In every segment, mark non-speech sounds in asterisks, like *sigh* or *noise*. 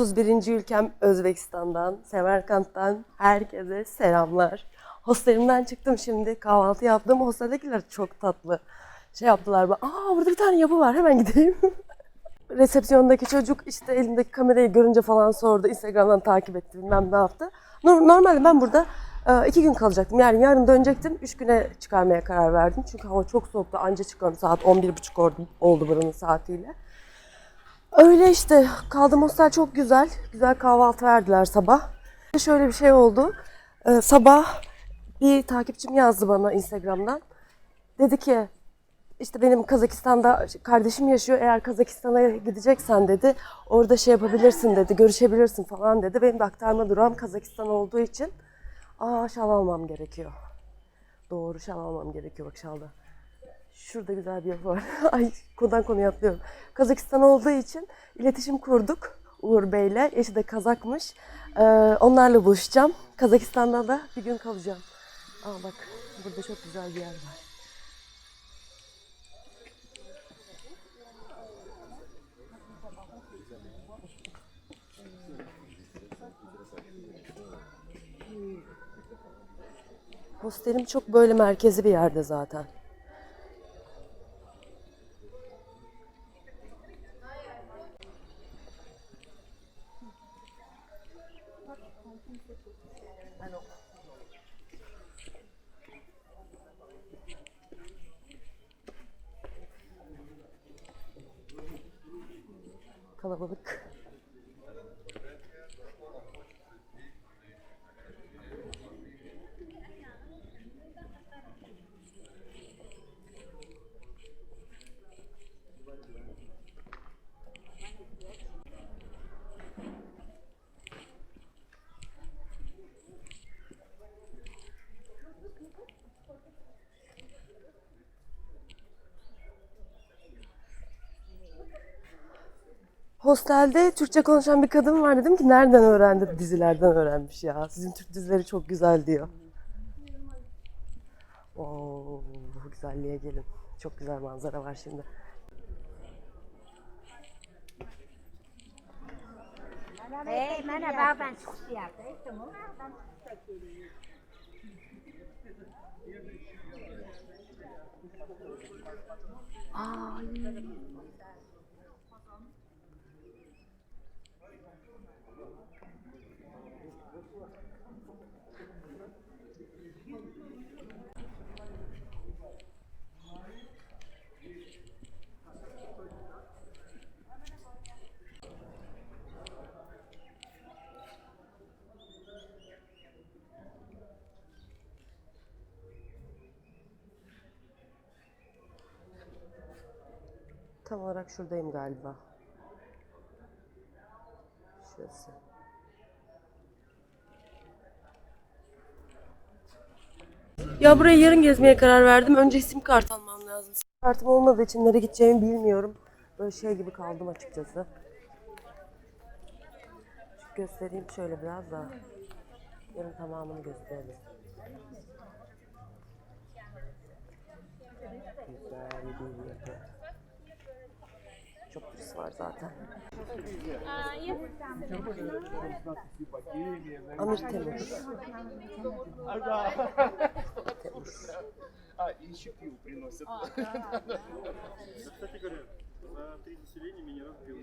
31. ülkem Özbekistan'dan, Semerkant'tan herkese selamlar. Hostelimden çıktım şimdi, kahvaltı yaptım. Hosteldekiler çok tatlı. Şey yaptılar, bana, aa burada bir tane yapı var, hemen gideyim. *laughs* Resepsiyondaki çocuk işte elindeki kamerayı görünce falan sordu. Instagram'dan takip etti, bilmem ne yaptı. Nor- Normalde ben burada e, iki gün kalacaktım. Yani yarın dönecektim. Üç güne çıkarmaya karar verdim. Çünkü hava çok soğuktu. Anca çıkıyorum. Saat 11.30 oldu, oldu buranın saatiyle. Öyle işte kaldım hostel çok güzel. Güzel kahvaltı verdiler sabah. Şöyle bir şey oldu. Ee, sabah bir takipçim yazdı bana Instagram'dan. Dedi ki işte benim Kazakistan'da kardeşim yaşıyor. Eğer Kazakistan'a gideceksen dedi orada şey yapabilirsin dedi. Görüşebilirsin falan dedi. Benim de aktarma durağım Kazakistan olduğu için aa şal almam gerekiyor. Doğru şal almam gerekiyor bak şalda. Şurada güzel bir yapı var. *laughs* Ay konudan konuya atlıyorum. Kazakistan olduğu için iletişim kurduk Uğur Bey'le. Eşi de Kazakmış. Ee, onlarla buluşacağım. Kazakistan'da da bir gün kalacağım. Aa bak burada çok güzel bir yer var. Hostelim çok böyle merkezi bir yerde zaten. Kalabalık. Hostelde Türkçe konuşan bir kadın var dedim ki nereden öğrendi? Dizilerden öğrenmiş ya. Sizin Türk dizileri çok güzel diyor. Oo, güzelliğe gelin. Çok güzel manzara var şimdi. Hey, merhaba ben çıkıştayım. Tam olarak şuradayım galiba. Şurası. Ya buraya yarın gezmeye karar verdim. Önce sim kart almam lazım. Sim kartım olmadığı için nereye gideceğimi bilmiyorum. Böyle şey gibi kaldım açıkçası. Şu göstereyim şöyle biraz daha. Yarın tamamını gösterelim. Güzel bir yapı Çok turist var zaten. Amir Temur. Temur. А, и еще пиво приносят. Кстати говоря, за три заселения меня раз пил.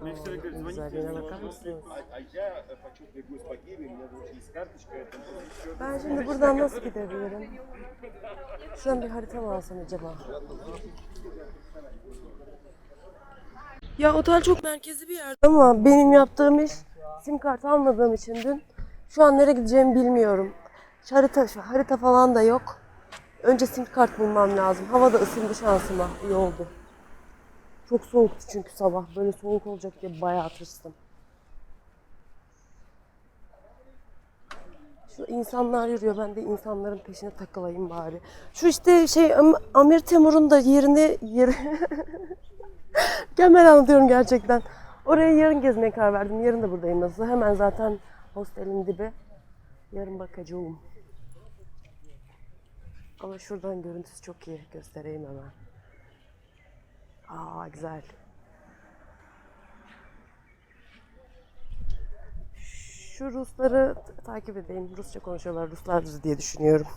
Мне все говорят, звоните, Güzelliğine если bakar вам mısınız? А, а я э, хочу бегу с Багири, у меня даже есть карточка, это еще Ben şimdi buradan nasıl gidebilirim? Şuradan bir harita mı alsam acaba? Ya otel çok merkezi bir yerde ama benim yaptığım iş sim kart almadığım için dün şu an nereye gideceğimi bilmiyorum. Harita, şu harita falan da yok. Önce sim kart bulmam lazım. Hava da ısındı şansıma. İyi oldu. Çok soğuktu çünkü sabah. Böyle soğuk olacak diye bayağı tırstım. Şu insanlar yürüyor. Ben de insanların peşine takılayım bari. Şu işte şey Am- Amir Temur'un da yerini yeri *laughs* Mükemmel anlatıyorum gerçekten. Oraya yarın gezmeye karar verdim. Yarın da buradayım nasıl. Hemen zaten hostelin dibi. Yarın bakacağım. Ama şuradan görüntüsü çok iyi. Göstereyim hemen. Aa güzel. Şu Rusları takip edeyim. Rusça konuşuyorlar. Ruslardır diye düşünüyorum.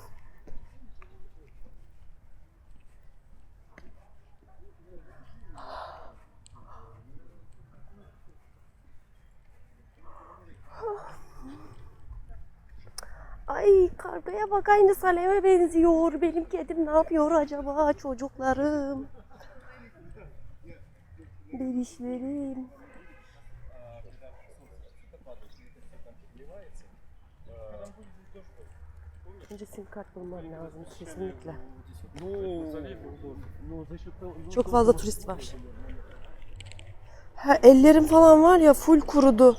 Ay kargaya bak aynı Salem'e benziyor. Benim kedim ne yapıyor acaba çocuklarım? Bebişlerim. Önce sim kart bulmam lazım kesinlikle. Çok fazla turist var. Ha, ellerim falan var ya full kurudu.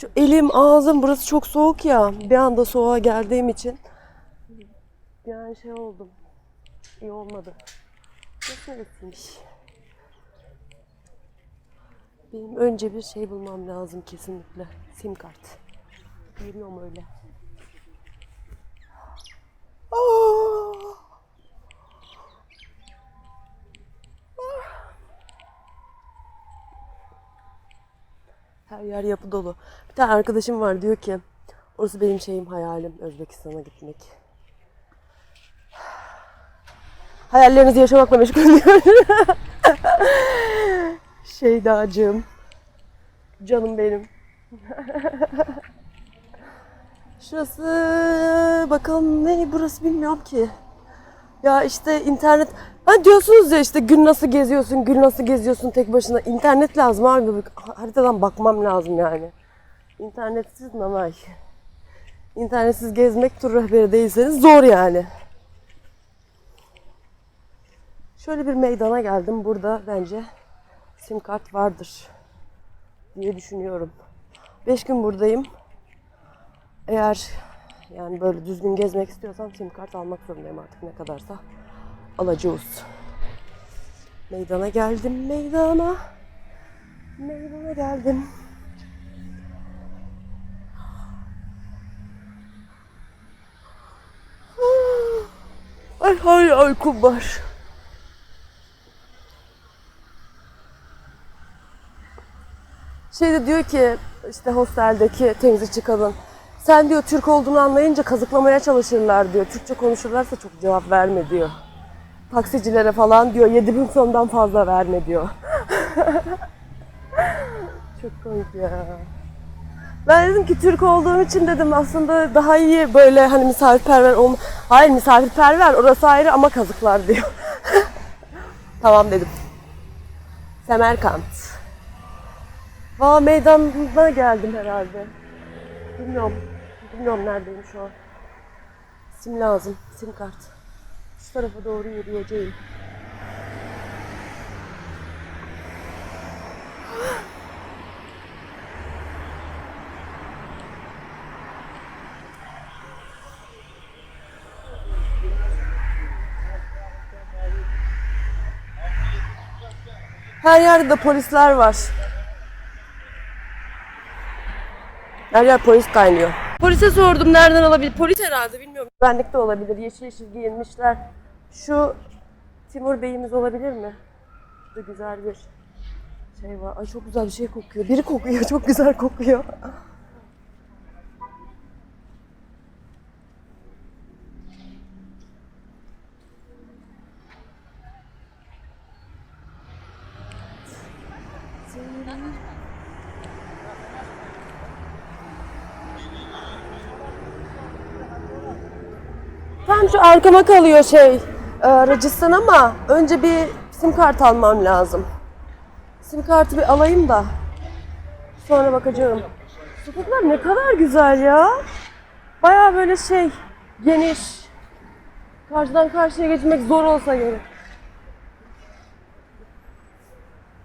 Şu elim, ağzım burası çok soğuk ya. Bir anda soğuğa geldiğim için yani şey oldum. İyi olmadı. Nasıl neresiymiş? Benim önce bir şey bulmam lazım kesinlikle. Sim kart. Yürüyorum öyle. Aa! Her yer yapı dolu. Bir tane arkadaşım var diyor ki orası benim şeyim hayalim Özbekistan'a gitmek. Hayallerinizi yaşamakla meşgul diyor. *laughs* Şeydacığım. Canım benim. *laughs* Şurası bakalım ne burası bilmiyorum ki. Ya işte internet ha diyorsunuz ya işte gün nasıl geziyorsun, gün nasıl geziyorsun tek başına. İnternet lazım abi. Haritadan bakmam lazım yani. İnternetsiz namay. İnternetsiz gezmek tur rehberi değilseniz zor yani. Şöyle bir meydana geldim. Burada bence sim kart vardır diye düşünüyorum. 5 gün buradayım. Eğer yani böyle düzgün gezmek istiyorsam sim kart almak zorundayım artık ne kadarsa alacağız. Meydana geldim meydana. Meydana geldim. Ay hay ay kumbar. Şey de diyor ki işte hosteldeki temizlikçi kadın. Sen diyor Türk olduğunu anlayınca kazıklamaya çalışırlar diyor. Türkçe konuşurlarsa çok cevap verme diyor. Taksicilere falan diyor 7000 sondan fazla verme diyor. *laughs* çok komik ya. Ben dedim ki Türk olduğum için dedim aslında daha iyi böyle hani misafirperver olma. Hayır misafirperver orası ayrı ama kazıklar diyor. *laughs* tamam dedim. Semerkant. Valla meydana geldim herhalde. Bilmiyorum. Bilmiyorum neredeyim şu an. Sim lazım. Sim kart. Şu tarafa doğru yürüyeceğim. Her yerde de polisler var. Her yer polis kaynıyor. Polise sordum nereden alabilir? Polis herhalde bilmiyorum. Güvenlik de olabilir. Yeşil yeşil giyinmişler. Şu Timur Bey'imiz olabilir mi? Burada güzel bir şey var. Ay çok güzel bir şey kokuyor. Biri kokuyor. Çok güzel kokuyor. Şu arkama kalıyor şey e, ama önce bir sim kart almam lazım. Sim kartı bir alayım da sonra bakacağım. Sokaklar ne kadar güzel ya. Baya böyle şey geniş. Karşıdan karşıya geçmek zor olsa gerek.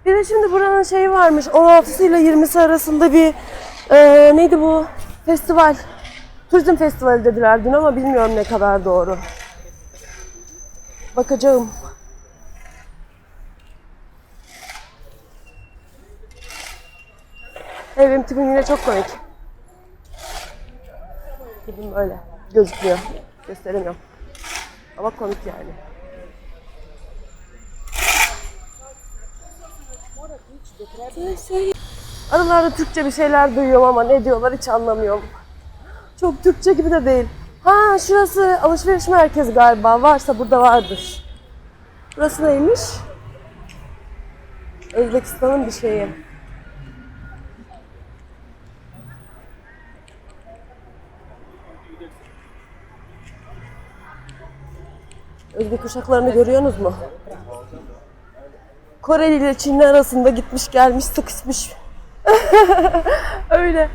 Bir de şimdi buranın şeyi varmış 16'sı ile 20'si arasında bir e, neydi bu festival. Turizm festivali dediler dün ama bilmiyorum ne kadar doğru. Bakacağım. Evim tipim yine çok komik. Tipim böyle. Gözükmüyor. Gösteremiyorum. Ama komik yani. Aralarda Türkçe bir şeyler duyuyorum ama ne diyorlar hiç anlamıyorum. Çok Türkçe gibi de değil. Ha şurası alışveriş merkezi galiba. Varsa burada vardır. Burası neymiş? Özbekistan'ın bir şeyi. Özbek uşaklarını görüyorsunuz mu? Koreli ile Çinli arasında gitmiş gelmiş sıkışmış. *laughs* Öyle.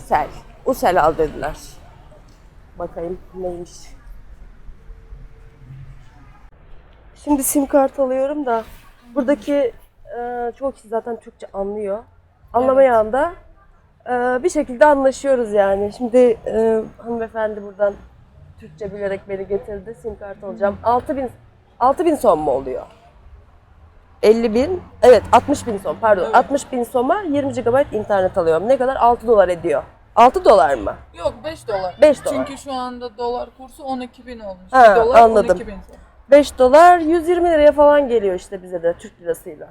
Usel. Usel al dediler. Bakayım neymiş. Şimdi sim kart alıyorum da buradaki e, çoğu kişi zaten Türkçe anlıyor. Anlamayan da e, bir şekilde anlaşıyoruz yani. Şimdi e, hanımefendi buradan Türkçe bilerek beni getirdi. Sim kart alacağım. 6000 6000 son mu oluyor? 50 bin, evet 60 bin son pardon. 60 bin soma 20 GB internet alıyorum. Ne kadar? 6 dolar ediyor. 6 dolar mı? Yok 5 dolar. 5 dolar. Çünkü şu anda dolar kursu 12 bin olmuş. Ha, dolar anladım. 12 bin. 5 dolar 120 liraya falan geliyor işte bize de Türk lirasıyla.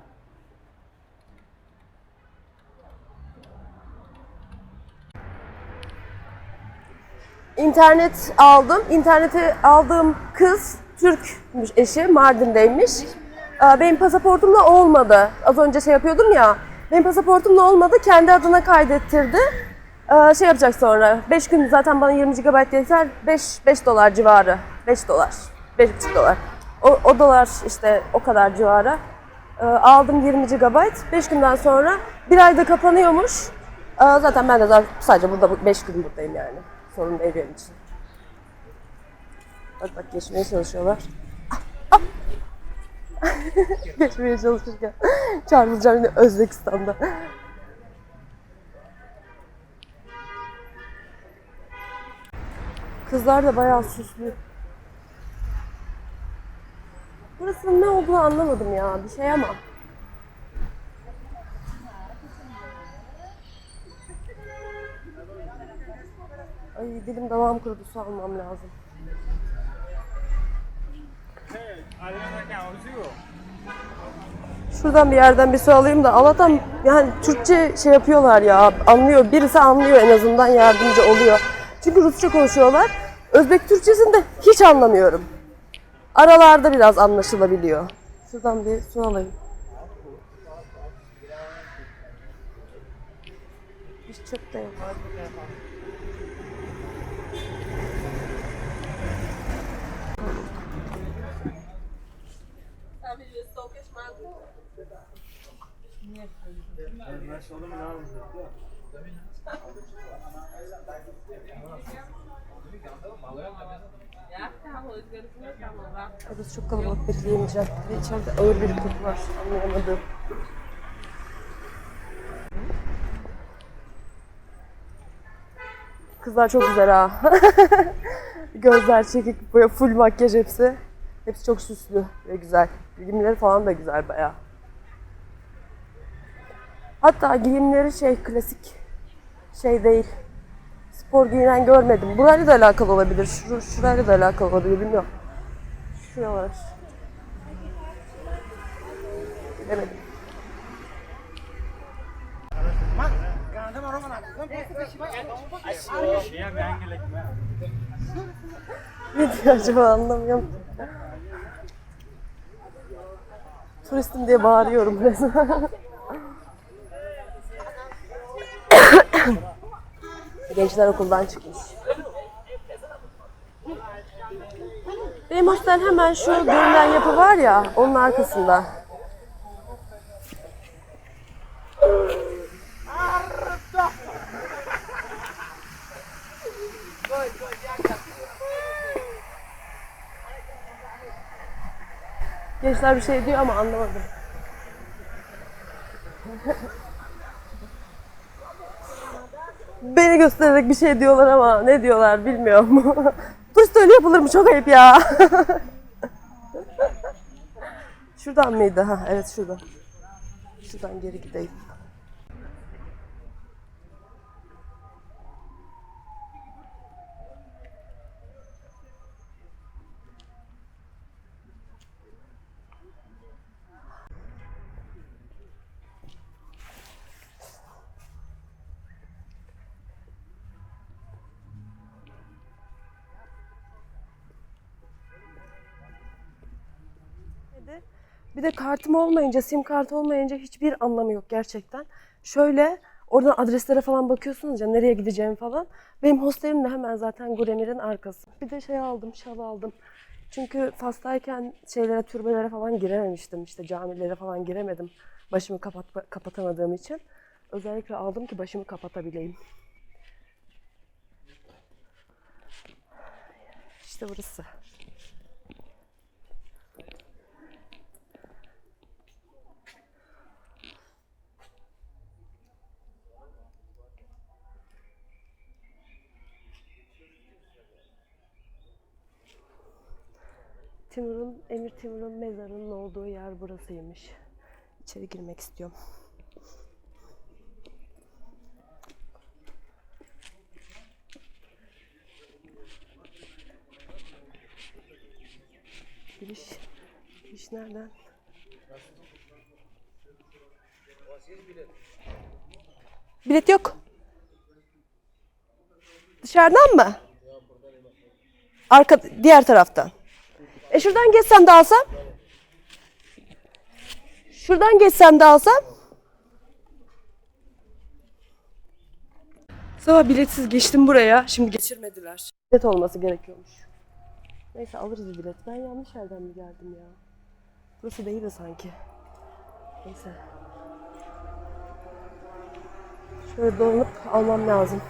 İnternet aldım. İnterneti aldığım kız Türkmüş eşi Mardin'deymiş. Benim pasaportumla olmadı. Az önce şey yapıyordum ya. Benim pasaportumla olmadı. Kendi adına kaydettirdi. Şey yapacak sonra. 5 gün zaten bana 20 GB yeter. 5 5 dolar civarı. 5 dolar. 5,5 dolar. O, o dolar işte o kadar civarı. Aldım 20 GB. 5 günden sonra bir ayda kapanıyormuş. Zaten ben de sadece burada 5 gün buradayım yani. Sorun değil benim için. Bak bak geçmeye çalışıyorlar. *laughs* Geçmeye çalışırken çarpılacağım yine Özbekistan'da. Kızlar da bayağı süslü. Burasının ne olduğunu anlamadım ya. Bir şey ama. Ay dilim damağım kurudu su almam lazım. Şuradan bir yerden bir su alayım da Allah'tan yani Türkçe şey yapıyorlar ya anlıyor. Birisi anlıyor en azından yardımcı oluyor. Çünkü Rusça konuşuyorlar. Özbek Türkçesini de hiç anlamıyorum. Aralarda biraz anlaşılabiliyor. Şuradan bir su alayım. Hiç çöp de yok. Burası çok kalabalık bekleyemeyeceğim. Ve içeride ağır bir koku var. Anlayamadım. Kızlar çok güzel ha. *laughs* Gözler çekik, böyle full makyaj hepsi. Hepsi çok süslü ve güzel. Giyimleri falan da güzel baya. Hatta giyimleri şey klasik şey değil. Spor giyinen görmedim. Burayla da alakalı olabilir. Şur şurayla da alakalı olabilir bilmiyorum. Şuralar. Bilemedim. Ne diyor acaba anlamıyorum. Turistim diye bağırıyorum resmen. *laughs* Gençler okuldan çıkmış. Benim hostel hemen şu görünen yapı var ya, onun arkasında. Gençler bir şey diyor ama anlamadım. Beni göstererek bir şey diyorlar ama ne diyorlar bilmiyorum. *laughs* Turist öyle yapılır mı? Çok ayıp ya. *laughs* Şuradan mıydı? Ha, evet şuradan. Şuradan geri gideyim. Bir de kartım olmayınca, sim kartı olmayınca hiçbir anlamı yok gerçekten. Şöyle oradan adreslere falan bakıyorsunuz ya nereye gideceğim falan. Benim hostelim de hemen zaten Guremir'in arkası. Bir de şey aldım, şal aldım. Çünkü Fas'tayken şeylere, türbelere falan girememiştim. İşte camilere falan giremedim. Başımı kapat kapatamadığım için. Özellikle aldım ki başımı kapatabileyim. İşte burası. Timur'un, Emir Timur'un mezarının olduğu yer burasıymış. İçeri girmek istiyorum. Giriş, giriş nereden? Bilet yok. Dışarıdan mı? Arka, diğer taraftan. E şuradan geçsem de alsam? Şuradan geçsem de alsam? Sabah biletsiz geçtim buraya. Şimdi geçirmediler. Bilet olması gerekiyormuş. Neyse alırız bilet. Ben yanlış yerden mi geldim ya? Burası değil de sanki. Neyse. Şöyle dolanıp almam lazım.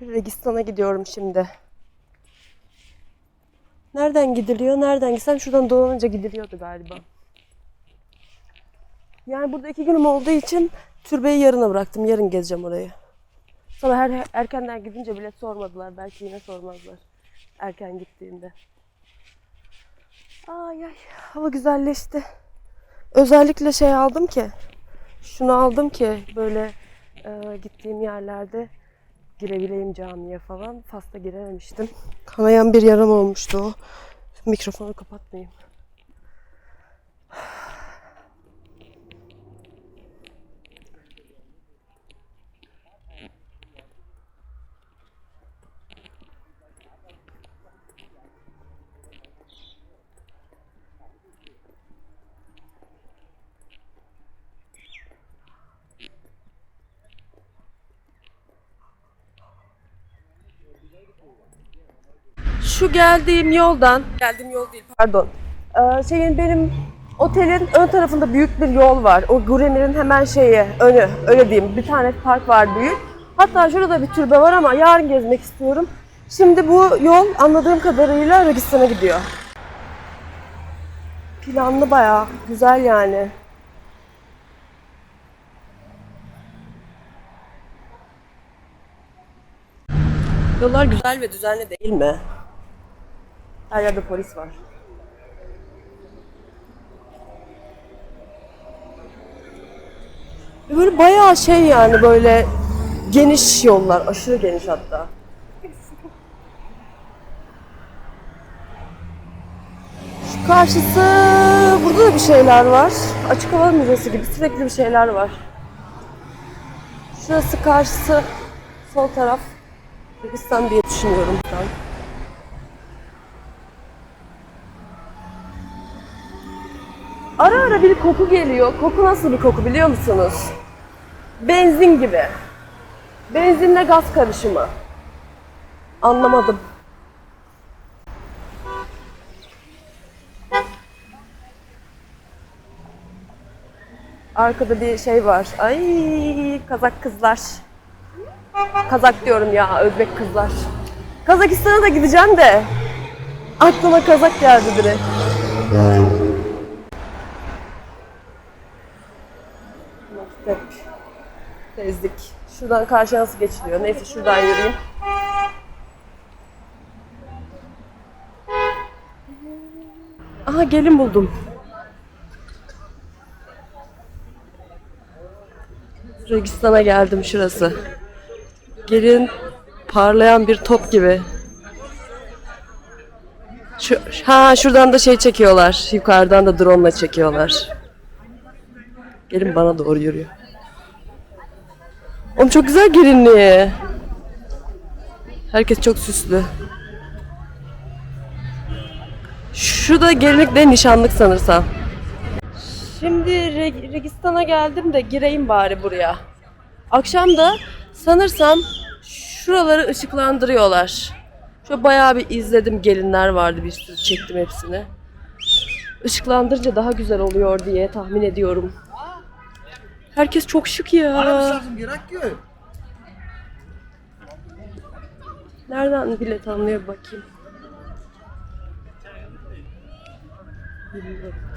Registan'a gidiyorum şimdi. Nereden gidiliyor? Nereden gitsem şuradan dolanınca gidiliyordu galiba. Yani burada iki günüm olduğu için türbeyi yarına bıraktım. Yarın gezeceğim orayı. Sabah her, erkenden gidince bilet sormadılar. Belki yine sormazlar. Erken gittiğinde. Ay ay hava güzelleşti. Özellikle şey aldım ki. Şunu aldım ki böyle e, gittiğim yerlerde girebileyim camiye falan. Fas'ta girememiştim. Kanayan bir yaram olmuştu o. Mikrofonu kapatmayayım. Şu geldiğim yoldan, geldiğim yol değil pardon. Ee, şeyin benim otelin ön tarafında büyük bir yol var. O Guremir'in hemen şeyi, önü, öyle diyeyim. Bir tane park var büyük. Hatta şurada bir türbe var ama yarın gezmek istiyorum. Şimdi bu yol anladığım kadarıyla Arabistan'a gidiyor. Planlı bayağı, güzel yani. Yollar güzel ve düzenli değil mi? Her yerde polis var. Ve Böyle bayağı şey yani böyle geniş yollar, aşırı geniş hatta. Şu karşısı, burada da bir şeyler var. Açık hava müzesi gibi sürekli bir şeyler var. Şurası karşısı, sol taraf. Kırgızistan diye düşünüyorum an. Ara ara bir koku geliyor. Koku nasıl bir koku biliyor musunuz? Benzin gibi. Benzinle gaz karışımı. Anlamadım. Arkada bir şey var. Ay Kazak kızlar. Kazak diyorum ya, Özbek kızlar. Kazakistan'a da gideceğim de aklıma Kazak geldi direkt. Mektep. Tezlik. Şuradan karşıya nasıl geçiliyor? Neyse şuradan yürüyeyim. Aha gelin buldum. Registan'a geldim şurası. Gelin parlayan bir top gibi. Şu, ha şuradan da şey çekiyorlar. Yukarıdan da drone çekiyorlar. Gelin bana doğru yürüyor. Oğlum çok güzel gelinliği. Herkes çok süslü. Şu da gelinlikle nişanlık sanırsam. Şimdi Re- Registan'a geldim de gireyim bari buraya. Akşam da sanırsam şuraları ışıklandırıyorlar. Şöyle bayağı bir izledim gelinler vardı bir sürü çektim hepsini. Işıklandırınca daha güzel oluyor diye tahmin ediyorum. Herkes çok şık ya. Nereden bilet bir bakayım. Bilmiyorum.